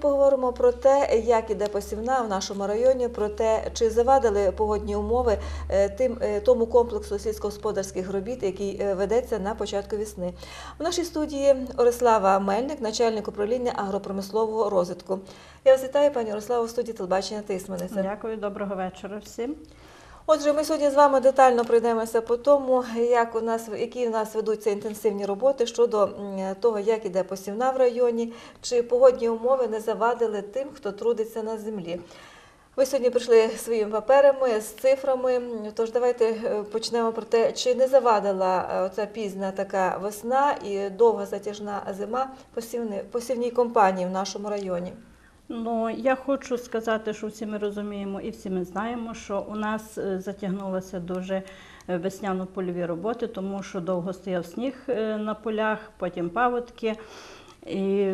поговоримо про те, як іде посівна в нашому районі, про те, чи завадили погодні умови е, тим е, тому комплексу сільськогосподарських робіт, який е, ведеться на початку весни. У нашій студії Орислава Мельник, начальник управління агропромислового розвитку. Я вас вітаю, пані Орислава, в студії телебачення Тисманиця. Дякую, доброго вечора всім. Отже, ми сьогодні з вами детально пройдемося по тому, як у нас які у нас ведуться інтенсивні роботи щодо того, як іде посівна в районі, чи погодні умови не завадили тим, хто трудиться на землі. Ви сьогодні прийшли своїми паперами, з цифрами. Тож давайте е, почнемо про те, чи не завадила е, оця пізна така весна і довга затяжна зима посівній компанії в нашому районі. Ну, я хочу сказати, що всі ми розуміємо і всі ми знаємо, що у нас е, затягнулося дуже е, весняно-польові роботи, тому що довго стояв сніг е, на полях, потім паводки. І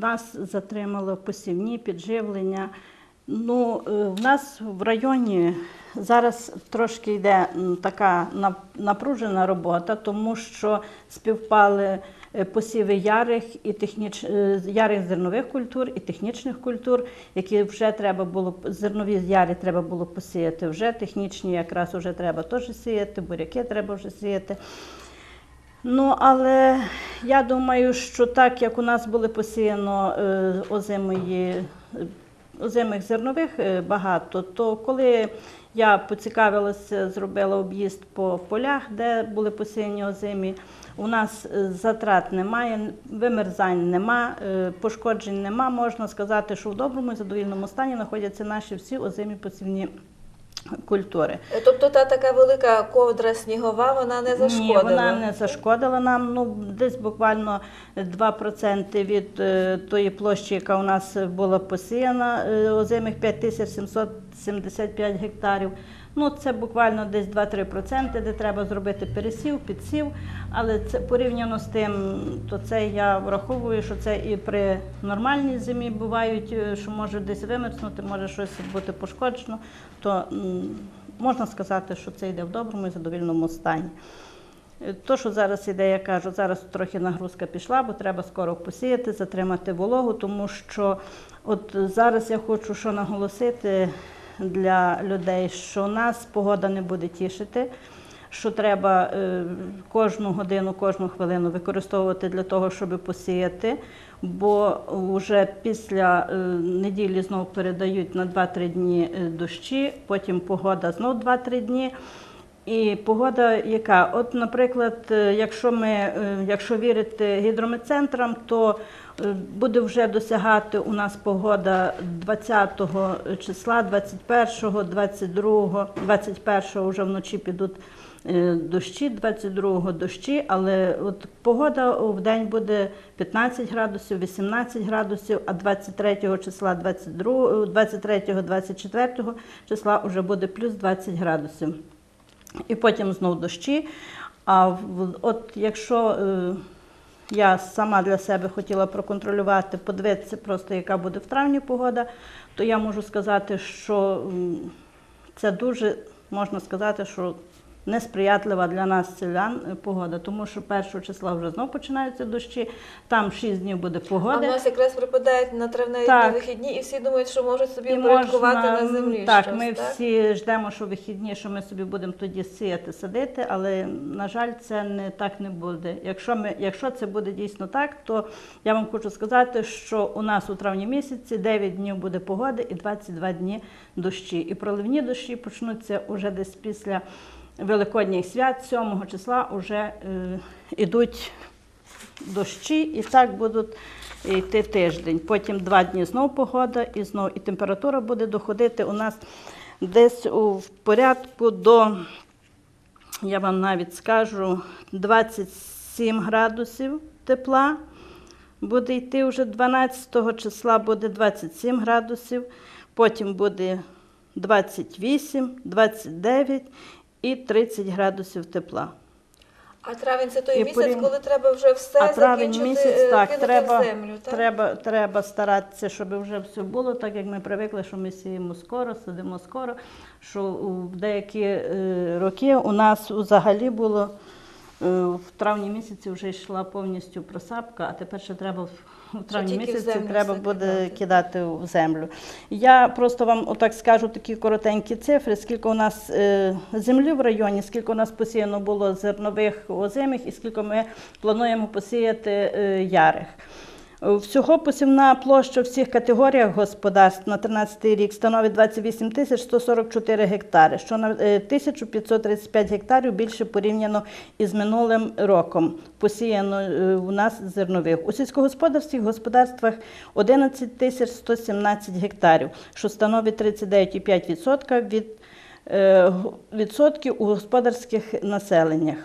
нас затримало посівні підживлення. Ну, в нас в районі зараз трошки йде така нап- напружена робота, тому що співпали посіви ярих і техніч... е, ярих зернових культур і технічних культур, які вже треба було зернові ярі треба було посіяти. Вже технічні якраз вже треба теж сіяти, буряки треба вже сіяти. Ну, але я думаю, що так як у нас були посіяно е, озимої, е, озимих зернових е, багато, то коли я поцікавилася, зробила об'їзд по полях, де були посіяні озимі, у нас е, затрат немає, вимерзань нема, е, пошкоджень нема. Можна сказати, що в доброму і задовільному стані знаходяться наші всі озимі посівні культури. Тобто та така велика ковдра снігова, вона не зашкодила. Ні, вона не зашкодила нам. Ну, десь буквально 2% від е, тої площі, яка у нас була посіяна, е, озимих 5775 гектарів. Ну, це буквально десь 2-3%, де треба зробити пересів, підсів. Але це порівняно з тим, то це я враховую, що це і при нормальній зимі бувають, е, що може десь вимерзнути, може щось бути пошкоджено. То можна сказати, що це йде в доброму і задовільному стані. Е, То, що зараз іде, я кажу, зараз трохи нагрузка пішла, бо треба скоро посіяти, затримати вологу, тому що от зараз я хочу що наголосити для людей, що нас погода не буде тішити, що треба е, кожну годину, кожну хвилину використовувати для того, щоб посіяти. Бо вже після е, неділі знову передають на 2-3 дні е, дощі, потім погода знов 2-3 дні. І погода яка? От, наприклад, е, якщо ми, е, якщо вірити гідрометцентрам, то е, буде вже досягати у нас погода 20 числа, 21, 22, 21 вже вночі підуть дощі, 22 дощі, але от погода в день буде 15 градусів, 18 градусів, а 23 числа, 22, 23, 24 числа вже буде плюс 20 градусів і потім знов дощі. А от якщо е, я сама для себе хотіла проконтролювати, подивитися просто, яка буде в травні погода, то я можу сказати, що це дуже можна сказати, що несприятлива для нас селян е, погода, тому що 1 числа вже знов починаються дощі, там 6 днів буде А в погода. нас якраз припадають на травневі вихідні, і всі думають, що можуть собі І порядкувати можна, на землі. Так, щось, ми так? всі ждемо, що вихідні, що ми собі будемо тоді сіяти, садити, але на жаль, це не так не буде. Якщо ми, якщо це буде дійсно так, то я вам хочу сказати, що у нас у травні місяці 9 днів буде погоди і 22 дні дощі. І проливні дощі почнуться уже десь після Великодніх свят, 7 числа, вже е, ідуть дощі, і так будуть йти тиждень. Потім два дні знов погода, і знов і температура буде доходити у нас десь у порядку до, я вам навіть скажу, 27 градусів тепла. Буде йти вже 12 числа буде 27 градусів, потім буде 28, 29 і 30 градусів тепла. А травень це той І місяць, порів- коли треба вже все А травень закінчити, місяць, е, так, треба, в землю. Так? треба, треба старатися, щоб вже все було, так як ми привикли, що ми сіємо скоро, садимо скоро. Що у деякі е, роки у нас взагалі було е, в травні місяці вже йшла повністю просапка, а тепер ще треба в- у травні місяці треба буде кидати. кидати в землю. Я просто вам отак скажу такі коротенькі цифри, скільки у нас е, землі в районі, скільки у нас посіяно було зернових озимих і скільки ми плануємо посіяти е, ярих. Всього посівна площа в всіх категоріях господарств на 13 рік становить 28 тисяч 144 гектари, що на е, 1535 гектарів більше порівняно із минулим роком. Посіяно е, у нас зернових. У сільськогосподарських господарствах 11 тисяч 117 гектарів, що становить 39,5% від е, відсотків у господарських населеннях.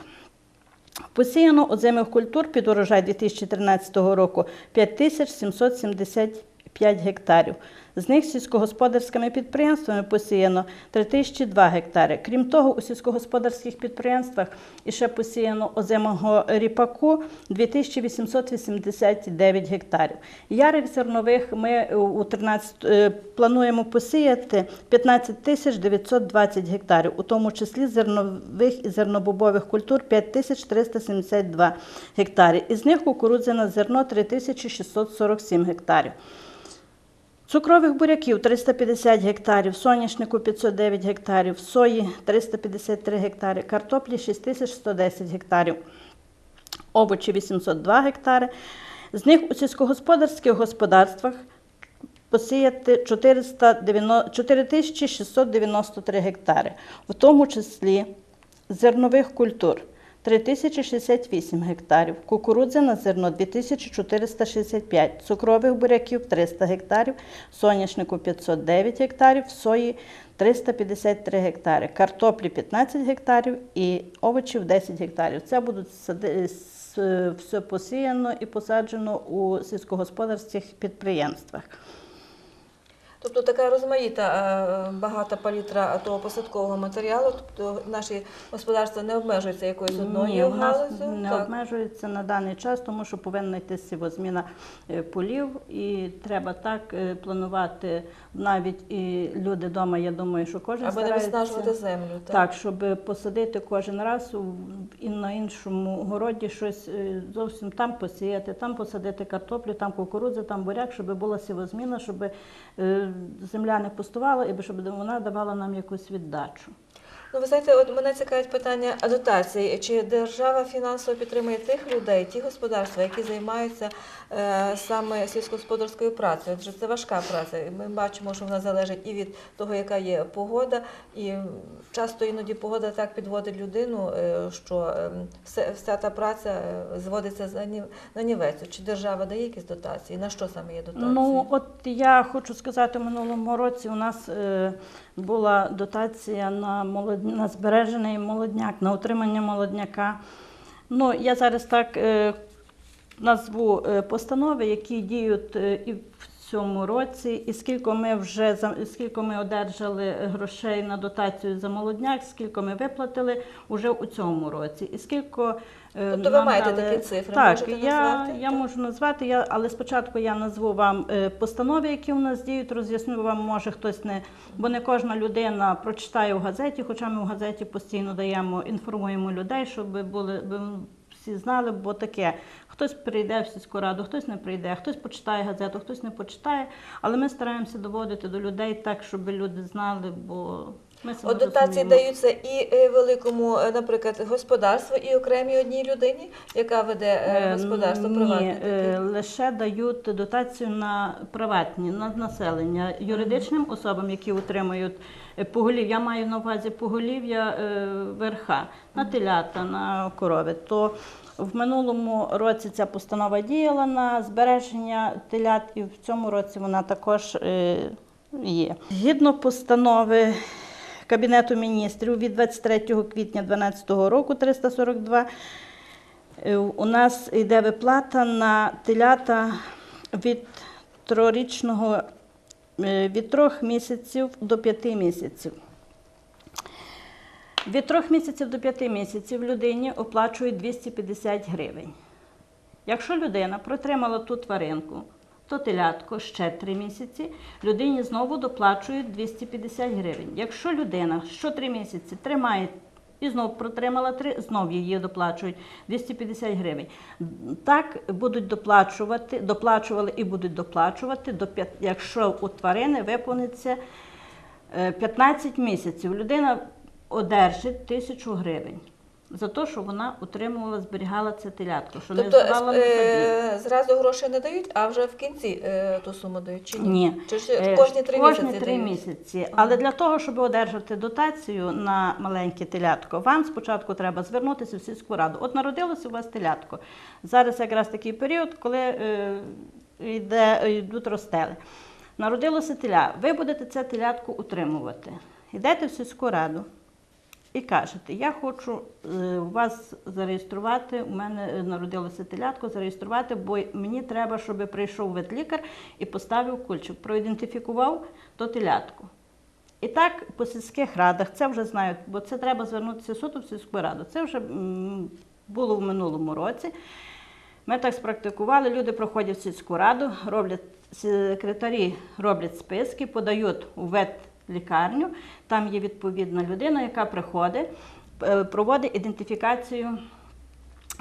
Посіяно озимих культур під урожай 2013 року 5775 гектарів. З них сільськогосподарськими підприємствами посіяно 3002 гектари. Крім того, у сільськогосподарських підприємствах іще посіяно озимого ріпаку 2889 гектарів. Ярих зернових ми у 13, е, плануємо посіяти 15 тисяч 920 гектарів, у тому числі зернових і зернобобових культур 5372 гектари. Із них кукурудзяне зерно 3647 гектарів. Цукрових буряків 350 гектарів, соняшнику 509 гектарів, сої 353 гектари, картоплі 6110 гектарів, овочі 802 гектари. З них у сільськогосподарських господарствах посіяти 490 4693 гектари, в тому числі зернових культур 3068 гектарів, кукурудзя на зерно 2465, цукрових буряків 300 гектарів, соняшнику 509 гектарів, сої 353 гектари, картоплі 15 гектарів і овочів 10 гектарів. Це будуть все посіяно і посаджено у сільськогосподарських підприємствах. Тобто така розмаїта е, багата палітра того посадкового матеріалу, тобто наші господарства не обмежуються якоюсь одною галузю. не Так. обмежується на даний час, тому що повинна йти сівозміна е, полів, і треба так е, планувати навіть і люди вдома. Я думаю, що кожен Аби не виснажувати землю. Так. так, щоб посадити кожен раз і на іншому городі щось зовсім там посіяти, там посадити картоплю, там кукурудзу, там буряк, щоб була сівозміна, щоб земля не пустувала і щоб вона давала нам якусь віддачу. Ну, ви знаєте, от мене цікавить питання дотацій. Чи держава фінансово підтримує тих людей, ті господарства, які займаються е, саме сільськогосподарською працею? Адже це важка праця. І Ми бачимо, що вона залежить і від того, яка є погода, і часто іноді погода так підводить людину, е, що е, все, вся та праця е, зводиться за ні- на нівецю. Чи держава дає якісь дотації? На що саме є дотації? Ну, от я хочу сказати, в минулому році у нас е, була дотація на, молод... на збережений молодняк, на утримання молодняка. Ну, я зараз так е, назву е, постанови, які діють е, і в цьому році, і скільки ми вже скільки ми одержали грошей на дотацію за молодняк, скільки ми виплатили уже у цьому році, і скільки е, Тобто ви маєте дали- такі цифри, Так, можете я, назвати? я можу назвати, я, але спочатку я назву вам е, постанови, які у нас діють, роз'ясню вам, може хтось не, бо не кожна людина прочитає в газеті, хоча ми в газеті постійно даємо, інформуємо людей, щоб були всі знали, бо таке. Хтось прийде в сільську раду, хтось не прийде, хтось почитає газету, хтось не почитає. Але ми стараємося доводити до людей так, щоб люди знали, бо ми От дотації розуміємо. даються і е, великому, е, наприклад, господарству, і окремій одній людині, яка веде е, господарство приватне. таке. лише дають дотацію на приватні, на населення, юридичним особам, які утримують поголів. Я маю на увазі поголів'я е, верха, на телята, на корови. То в минулому році ця постанова діяла на збереження телят, і в цьому році вона також е, є. Згідно постанови Кабінету міністрів від 23 квітня 2012 року 342 Е, У нас йде виплата на телята від трьохрічного е, від трьох місяців до п'яти місяців. Від трьох місяців до п'яти місяців людині оплачують 250 гривень. Якщо людина протримала ту тваринку, то телятко ще три місяці, людині знову доплачують 250 гривень. Якщо людина що три місяці тримає І знов протримала три, знов її доплачують 250 гривень. Так будуть доплачувати, доплачували і будуть доплачувати, до 5, якщо у тварини виповниться е, 15 місяців. Людина одержить тисячу гривень за те, що вона утримувала, зберігала це телятко, що Тобто не здавала на забій. е, зразу гроші не дають, а вже в кінці е, ту суму дають чи ні? Ні. Чи ж Е, кожні три кожні місяці три дають? місяці. Але для того, щоб одержати дотацію на маленьке телятко, вам спочатку треба звернутися в сільську раду. От народилося у вас телятко. Зараз якраз такий період, коли е, йде, йдуть ростели. Народилося теля. Ви будете це телятко утримувати. Йдете в сільську раду. І кажете, я хочу е, вас зареєструвати, у мене е, народилося телятко, зареєструвати, бо мені треба, щоб прийшов ветлікар і поставив кульчик, проідентифікував то телятко. І так по сільських радах, це вже знають, бо це треба звернутися суто в сільську раду. Це вже було в минулому році. Ми так спрактикували, люди проходять в сільську раду, роблять секретарі роблять списки, подають у ветлікарню. Там є відповідна людина, яка приходить, е, проводить ідентифікацію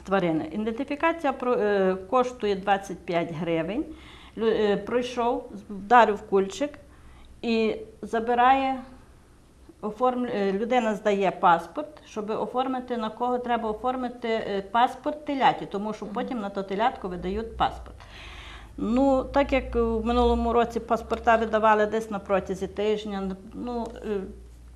тварини. Ідентифікація е, коштує 25 гривень. Е, Пройшов, вдарив кульчик і забирає. Людина здає паспорт, щоб оформити на кого треба оформити паспорт теляті, тому що потім на то телятко видають паспорт. Ну, так як в минулому році паспорта видавали десь на протязі тижня, ну е,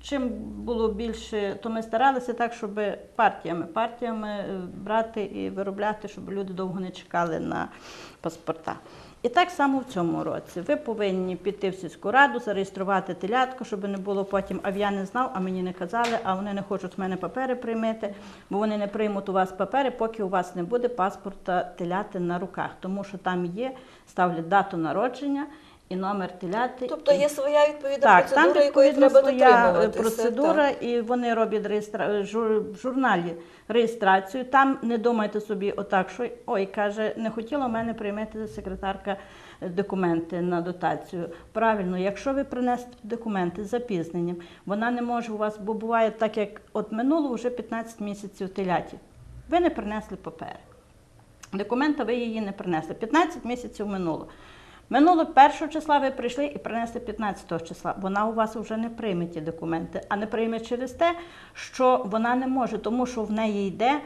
чим було більше, то ми старалися так, щоб партіями, партіями е, брати і виробляти, щоб люди довго не чекали на паспорта. І так само в цьому році. Ви повинні піти в сільську раду, зареєструвати телятко, щоб не було потім, а я не знав, а мені не казали, а вони не хочуть в мене папери приймати, бо вони не приймуть у вас папери, поки у вас не буде паспорта теляти на руках. Тому що там є, ставлять дату народження і номер теляти. Тобто є своя відповідна так, там процедура, якої треба своя е, процедура, так. і вони роблять реєстра... жур- в журналі реєстрацію. Там не думайте собі, отак, що ой, каже, не хотіла в мене приймати секретарка е, документи на дотацію. Правильно, якщо ви принесете документи з запізненням, вона не може у вас, бо буває так, як от минуло вже 15 місяців теляті. Ви не принесли папери. Документа ви її не принесли. 15 місяців минуло. Минуло 1 числа ви прийшли і принесли 15 числа. Вона у вас вже не прийме ті документи, а не прийме через те, що вона не може, тому що в неї йде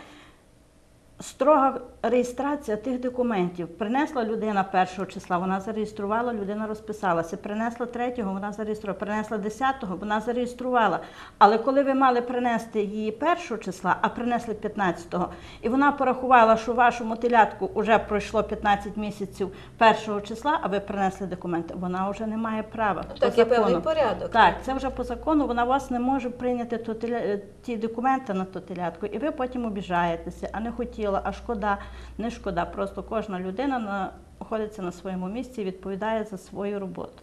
строга реєстрація тих документів. Принесла людина 1 числа, вона зареєструвала, людина розписалася. Принесла 3, вона зареєструвала, принесла 10, вона зареєструвала. Але коли ви мали принести її 1 числа, а принесли 15-го, і вона порахувала, що вашому телятку вже пройшло 15 місяців 1 числа, а ви принесли документи, вона вже не має права. Ну, так, є певний порядок. Так, це вже по закону, вона вас не може прийняти ті документи на то телятку, і ви потім обіжаєтеся, а не хотіла, а шкода, не шкода. Просто кожна людина знаходиться на своєму місці і відповідає за свою роботу.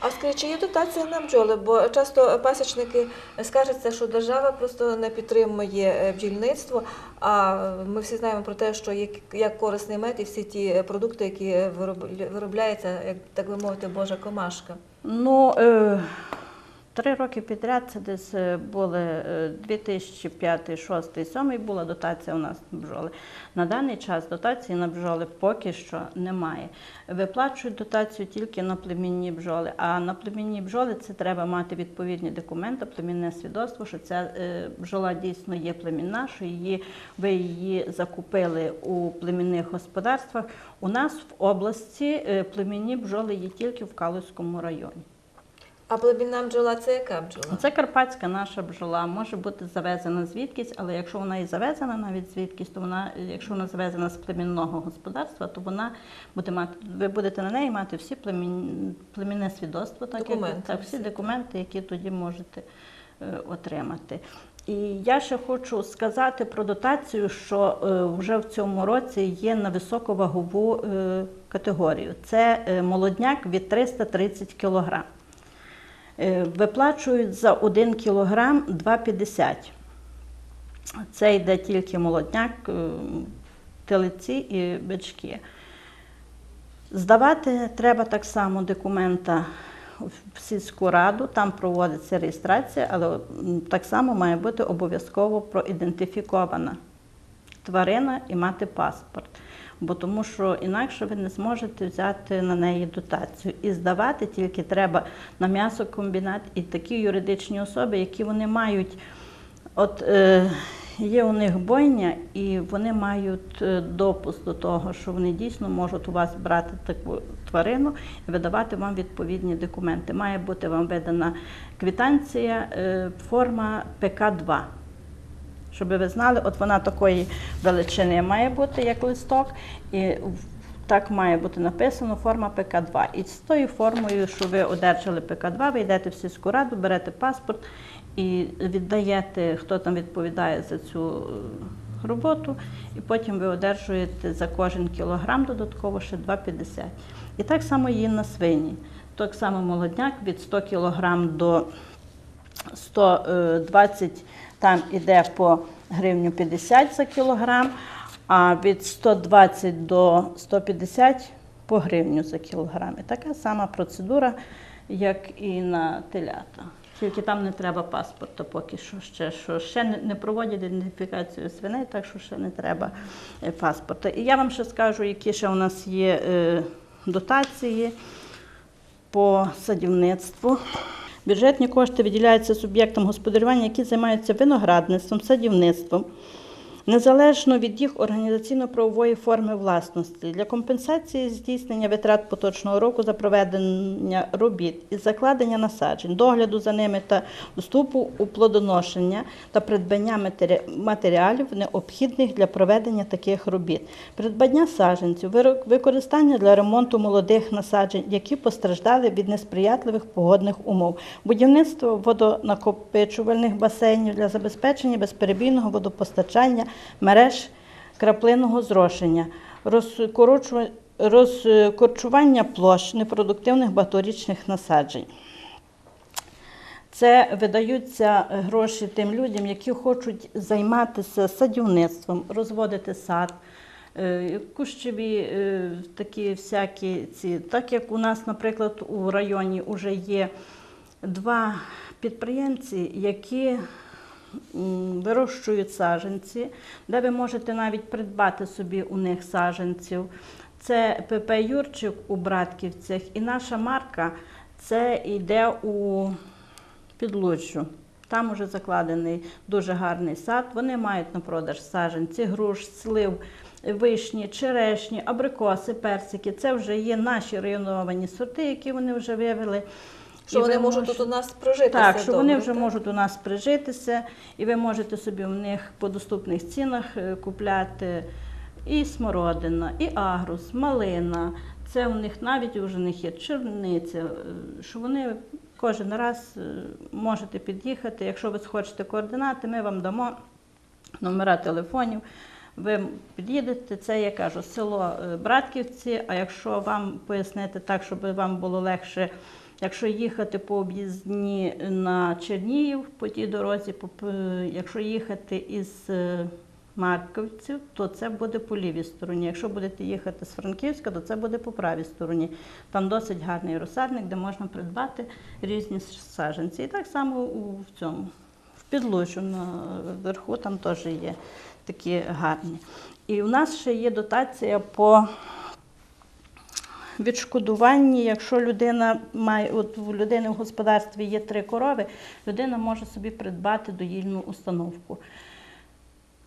А скажіть, чи є дотація на бджоли? Бо часто пасічники скаржаться, що держава просто не підтримує е, бджільництво. А ми всі знаємо про те, що як корисний мед і всі ті продукти, які виробляються, як так би мовити, Божа комашка. Ну, е, три роки підряд це десь е, були е, 2005, 2006, 2007 була дотація у нас на бджоли. На даний час дотації на бджоли поки що немає. Виплачують дотацію тільки на племінні бджоли. А на племінні бджоли це треба мати відповідні документи, племінне свідоцтво, що ця е, бджола дійсно є племінна, що її, ви її закупили у племінних господарствах. У нас в області е, племінні бджоли є тільки в Калузькому районі. А племінна бджола це яка бджола? Це карпатська наша бджола, може бути завезена звідкись, але якщо вона і завезена навіть звідкись, то вона, якщо вона завезена з племінного господарства, то вона буде мати, ви будете на неї мати всі племін, племінне свідоцтво, так, Документи як, так, всі документи, які тоді можете е, отримати. І я ще хочу сказати про дотацію, що е, вже в цьому році є на високовагову е, категорію. Це е, молодняк від 330 кг. Е, Виплачують за 1 кілограм 2,50. Це йде тільки молодняк, е, телеці і бички. Здавати треба так само документа в сільську раду, там проводиться реєстрація, але так само має бути обов'язково проідентифікована тварина і мати паспорт. Бо тому що інакше ви не зможете взяти на неї дотацію. І здавати тільки треба на м'ясокомбінат і такі юридичні особи, які вони мають. От е, є у них бойня, і вони мають е, допуск до того, що вони дійсно можуть у вас брати таку тварину і видавати вам відповідні документи. Має бути вам видана квитанція, е, форма ПК-2. Щоб ви знали, от вона такої величини має бути, як листок, і так має бути написано форма ПК-2. І з тою формою, що ви одержали ПК-2, ви йдете в сільську раду, берете паспорт і віддаєте, хто там відповідає за цю е, роботу, і потім ви одержуєте за кожен кілограм додатково ще 2,50. І так само є на свині. Так само молодняк від 100 кілограм до 120 там іде по гривню 50 за кілограм, а від 120 до 150 по гривню за кілограм. І така сама процедура, як і на телята. Тільки там не треба паспорта поки що ще, що ще не, проводять ідентифікацію свиней, так що ще не треба е, паспорта. І я вам ще скажу, які ще у нас є е, дотації по садівництву. Бюджетні кошти виділяються суб'єктам господарювання, які займаються виноградництвом, садівництвом, незалежно від їх організаційно-правової форми власності. Для компенсації здійснення витрат поточного року за проведення робіт із закладення насаджень, догляду за ними та вступу у плодоношення та придбання матеріалів, необхідних для проведення таких робіт, придбання саджанців, використання для ремонту молодих насаджень, які постраждали від несприятливих погодних умов, будівництво водонакопичувальних басейнів для забезпечення безперебійного водопостачання мереж краплинного зрошення, розкорчування площ непродуктивних багаторічних насаджень. Це видаються гроші тим людям, які хочуть займатися садівництвом, розводити сад, е, кущові е, такі всякі ці. Так як у нас, наприклад, у районі вже є два підприємці, які вирощують саджанці, де ви можете навіть придбати собі у них саджанців. Це ПП Юрчик у Братківцях, і наша марка це йде у Підлуджу. Там уже закладений дуже гарний сад. Вони мають на продаж саджанці, груш, слив, вишні, черешні, абрикоси, персики. Це вже є наші районовані сорти, які вони вже вивели. Що вони можуть тут у нас прожитися. так, що вони вже так? можуть у нас прижитися, і ви можете собі в них по доступних цінах е, купляти і смородина, і агрус, малина. Це у них навіть в них є чорниця, е, що вони кожен раз е, можете під'їхати. Якщо ви хочете координати, ми вам дамо номера телефонів. Ви під'їдете, це я кажу, село Братківці. А якщо вам пояснити так, щоб вам було легше, якщо їхати по об'їзні на Чернігів по тій дорозі, якщо їхати із е, Марковців, то це буде по лівій стороні. Якщо будете їхати з Франківська, то це буде по правій стороні. Там досить гарний розсадник, де можна придбати різні саджанці. І так само в цьому. В підлужу наверху там теж є такі гарні. І у нас ще є дотація по відшкодуванні, якщо людина має, от у людини в господарстві є три корови, людина може собі придбати доїльну установку.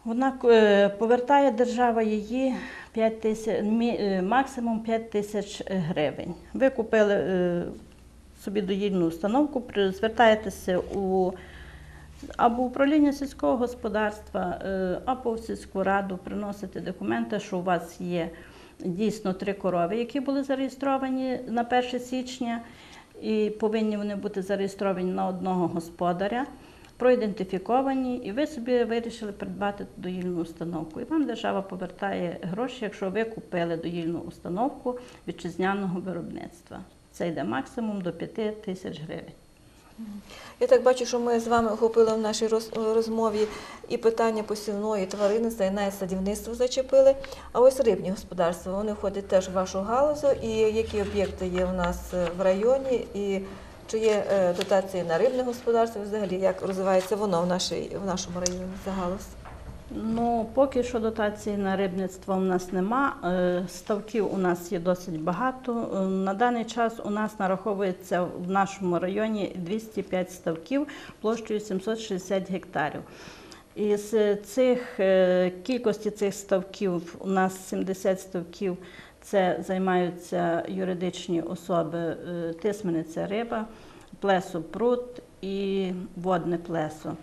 Вона е, повертає держава її 5 тисяч, е, максимум 5 тисяч гривень. Ви купили е, собі доїльну установку, звертаєтеся у або управління сільського господарства, або в сільську раду, приносите документи, що у вас є дійсно три корови, які були зареєстровані на 1 січня, і повинні вони бути зареєстровані на одного господаря, проідентифіковані, і ви собі вирішили придбати доїльну установку. І вам держава повертає гроші, якщо ви купили доїльну установку вітчизняного виробництва. Це йде максимум до 5 тисяч гривень. Я так бачу, що ми з вами охопили в нашій роз- розмові і питання посівної тваринництва, і навіть садівництво зачепили. А ось рибні господарства, вони входять теж в вашу галузу. І які об'єкти є у нас е, в районі, і Чи є е, дотації на рибне господарство? Взагалі, як розвивається воно в, нашій, в нашому районі загалос? Ну, поки що дотації на рибництво в нас нема. Е, Ставків у нас є досить багато. Е, На даний час у нас нараховується в нашому районі 205 ставків площею 760 гектарів. Із цих е, кількості цих ставків у нас 70 ставків це займаються юридичні особи тисмениця риба, плесо пруд і водне плесо.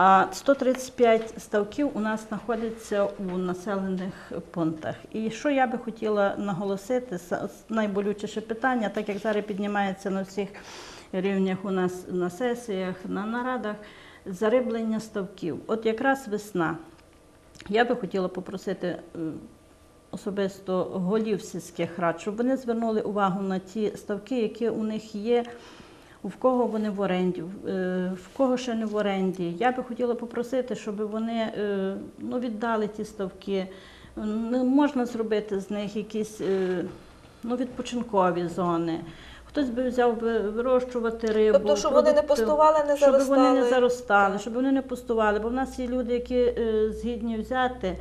А 135 ставків у нас знаходяться у населених пунктах. І що я би хотіла наголосити, найболючіше питання, так як зараз піднімається на всіх рівнях у нас на сесіях, на нарадах, зариблення ставків. От якраз весна. Я би хотіла попросити е, особисто голів сільських рад, щоб вони звернули увагу на ті ставки, які у них є, в кого вони в оренді, в- е, кого ще не в оренді. Я би хотіла попросити, щоб вони е, ну, віддали ті ставки. Можна зробити з них якісь е, ну, відпочинкові зони. Хтось би взяв би вирощувати рибу. Тобто, щоб вони не продукти. пустували, не Щоб вони не заростали. заростали, щоб вони не пустували. Бо в нас є люди, які згідні взяти,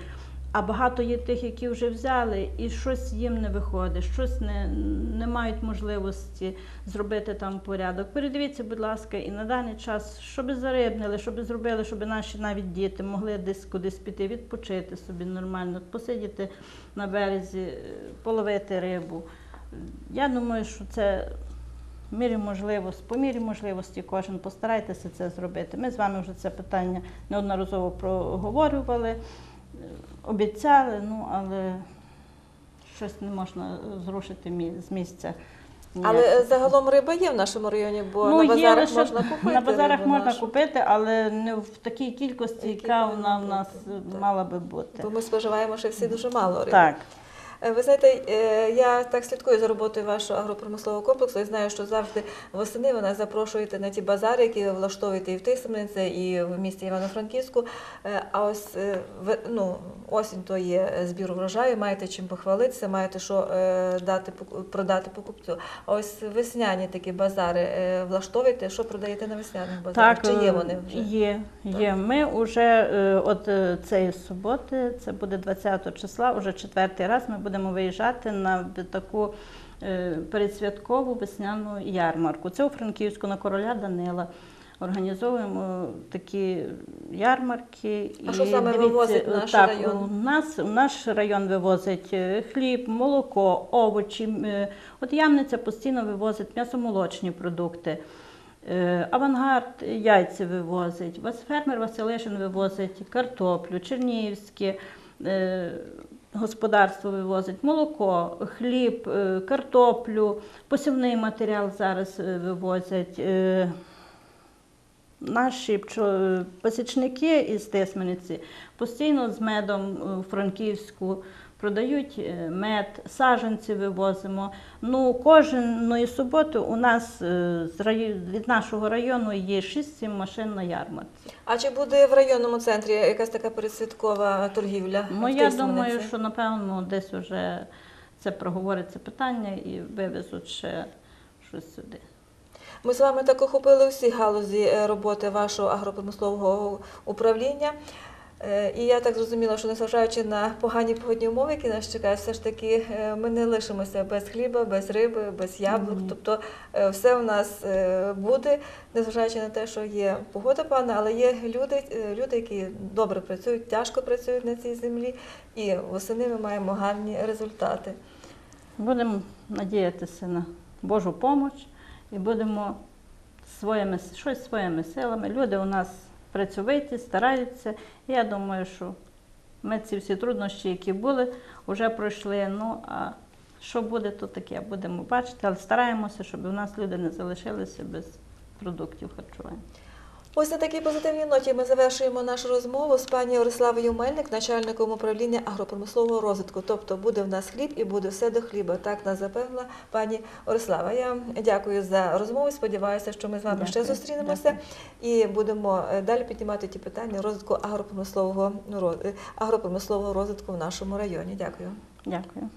а багато є тих, які вже взяли, і щось їм не виходить, щось не, не мають можливості зробити там порядок. Передивіться, будь ласка, і на даний час, щоб зарибнили, щоб зробили, щоб наші навіть діти могли десь кудись піти, відпочити собі нормально, посидіти на березі, е, половити рибу. Я думаю, що це в мірі можливості, по мірі можливості кожен постарайтеся це зробити. Ми з вами вже це питання неодноразово проговорювали, обіцяли, ну але щось не можна зрушити з місця. Але е, загалом риба є в нашому районі, бо Ну, на базарах є, можна купити. на базарах можна нашу. купити, але не в такій кількості, яка вона в нас так. мала би бути. Бо ми споживаємо ще всі дуже мало риби. Так. Е, Ви знаєте, е, я так слідкую за роботою вашого агропромислового комплексу і знаю, що завжди восени ви нас запрошуєте на ті базари, які ви влаштовуєте і в Тисменці, і в місті Івано-Франківську. Е, А ось ну, осінь то є збір врожаю, маєте чим похвалитися, маєте що дати продати покупцю. А ось весняні такі базари влаштовуєте, що продаєте на весняних базарах? Так, Чи є вони вже? Є, є. Ми вже от цієї суботи, це буде 20 числа, уже четвертий раз ми будемо виїжджати на таку е, передсвяткову весняну ярмарку. Це у Франківську на короля Данила. Організовуємо такі ярмарки. А що саме вивозить наш так, район? У нас, у наш район вивозить е, хліб, молоко, овочі. е, От Ямниця постійно вивозить м'ясомолочні продукти. Авангард яйця вивозить, фермер Василишин вивозить картоплю, чернігівське е, господарство вивозить молоко, хліб, е, картоплю, посівний матеріал зараз е, вивозять. Е, Наші пасічники із Тисмениці постійно з медом у Франківську продають е, мед, саджанці вивозимо. Ну, кожної суботи у нас е, від нашого району є 6-7 машин на ярмарці. А чи буде в районному центрі якась така передсвяткова торгівля? Ну, я думаю, що напевно десь вже це проговориться питання і вивезуть ще щось сюди. Ми з вами так охопили всі галузі е, роботи вашого агропромислового управління. Е, І я так зрозуміла, що незважаючи на погані погодні умови, які нас чекають, все ж таки е, ми не лишимося без хліба, без риби, без яблук. Мгм. Тобто е, все в нас буде, незважаючи на те, що є погода пана, але є люди, люди, які добре працюють, тяжко працюють на цій землі, і восени ми маємо гарні результати. Будемо надіятися на Божу поміч і будемо своїми, щось своїми силами. Люди у нас працьовиті, стараються. Я думаю, що ми ці всі труднощі, які були, вже пройшли. Ну а що буде, то таке будемо бачити, але стараємося, щоб у нас люди не залишилися без продуктів харчування. Ось на такій позитивній ноті ми завершуємо нашу розмову з пані Ориславою Мельник, начальником управління агропромислового розвитку. Тобто буде в нас хліб і буде все до хліба. Так нас запевнила пані Орислава. Я дякую за розмову. Сподіваюся, що ми з вами ще Дякую. зустрінемося і будемо е, далі піднімати ті питання розвитку агропромислового е, агропромислового розвитку в нашому районі. Дякую. Дякую.